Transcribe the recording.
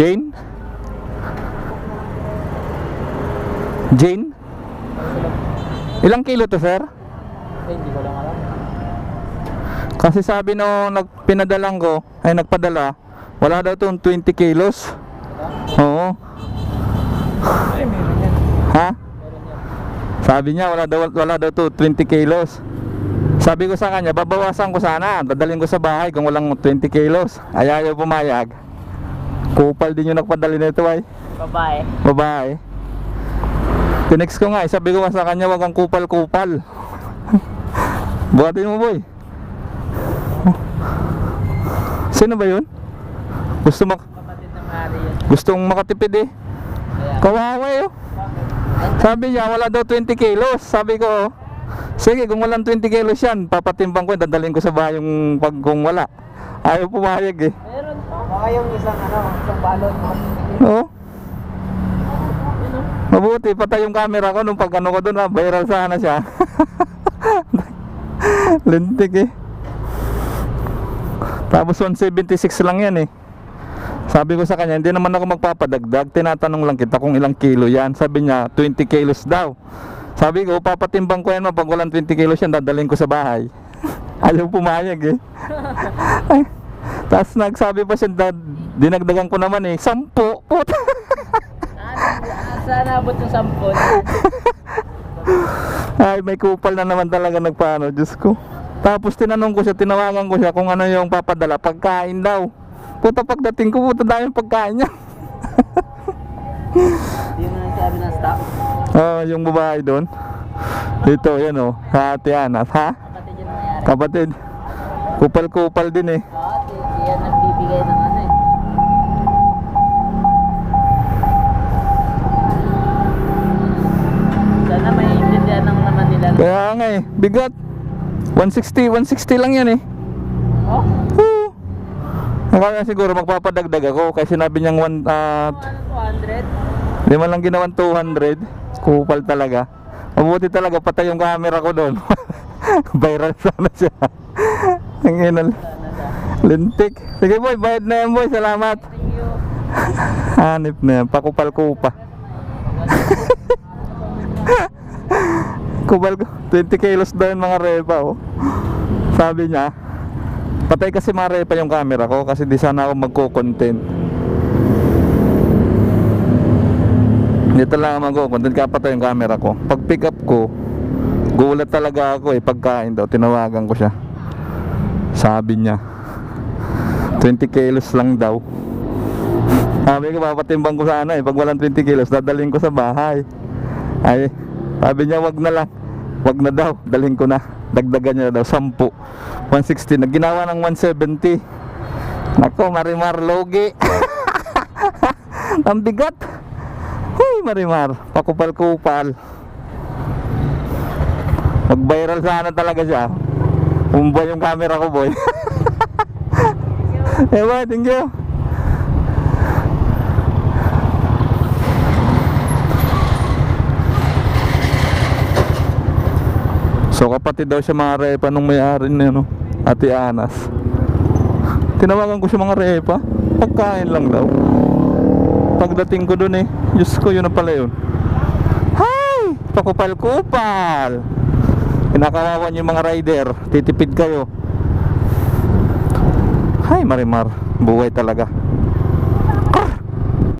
Jane? Jane? Ilang kilo to, sir? Eh, hindi ko lang alam. Kasi sabi no nagpinadalang ko, ay nagpadala, wala daw to 20 kilos. Oo. Ay, meron yan. Ha? Meron yan. Sabi niya wala daw wala daw to 20 kilos. Sabi ko sa kanya, babawasan ko sana, dadalhin ko sa bahay kung walang 20 kilos. Ay ayaw pumayag. Kupal din yung nagpadali nito ay. Babae. Babae. Tinext ko nga, eh, sabi ko nga sa kanya, wag kang kupal-kupal. Buhatin mo boy. Sino ba yun? Gusto mak gustong makatipid eh. Kawawa eh. oh. Sabi niya, wala daw 20 kilos. Sabi ko, oh, sige, kung walang 20 kilos yan, papatimbang ko, dadalhin ko sa bahay yung pag kung wala. Ayaw pumayag eh. Pa. Baka yung isang ano, isang balon. Oo. Mabuti, patay yung camera ko nung pag ano ko doon, ah, viral sana siya. Lintik eh. Tapos 176 lang yan eh. Sabi ko sa kanya, hindi naman ako magpapadagdag. Tinatanong lang kita kung ilang kilo yan. Sabi niya, 20 kilos daw. Sabi ko, papatimbang ko yan pag walang 20 kilos yan, dadalhin ko sa bahay. Ayaw pumayag eh. Tapos nagsabi pa siya, "Dad, dinagdagan ko naman eh, 10. Puta. Saan, saan abot yung sampon? Ay, may kupal na naman talaga nagpaano, Diyos ko. Tapos tinanong ko siya, tinawagan ko siya kung ano yung papadala, pagkain daw. Puta pagdating ko, puta dahil pagkain niya. Mo nang sabi ng. Oh, yung babae doon. Dito, yan oh, Ate Anas, ha? Yun. Kapatid. Kupal-kupal din eh. Oo, nagbibigay ng ano eh. Sana may intindihan ng naman nila. Kaya nga eh, bigat. 160, 160 lang yan eh. Oh, Woo! Akala siguro magpapadagdag ako kasi sinabi niyang one, ano, 200? Di man lang ginawan 200. Kupal talaga. Mabuti talaga patay yung camera ko doon. Viral sana siya. Ang inal. Lintik. Sige boy, bayad na yan boy. Salamat. Hanip na yan. Pakupal-kupa. Kupal ko. 20 kilos daw yung mga repa oh. Sabi niya, patay kasi mga repa yung camera ko kasi di sana ako magko-content. Dito lang ako magko-content kaya patay yung camera ko. Pag pick up ko, gulat talaga ako eh pagkain daw. Tinawagan ko siya. Sabi niya, 20 kilos lang daw. Sabi ko, papatimbang ko sana eh. Pag walang 20 kilos, dadalhin ko sa bahay. Ay, sabi niya, wag na lang. Wag na daw, dalhin ko na. Dagdagan niya daw, 10. 160, nagginawa ng 170. Nako, Marimar Logi. Ang bigat. Huy, Marimar, pakupal-kupal. Mag-viral sana talaga siya. Umba yung camera ko, boy. eh, boy, thank you. So kapatid daw siya mga repa nung may-ari na ano, Ate Anas. Tinawagan ko siya mga repa, pagkain lang daw. Pagdating ko dun eh, Diyos ko yun na pala yun. Hi! Pakupal-kupal! Kinakawawan yung mga rider, titipid kayo. Hi Marimar, buhay talaga.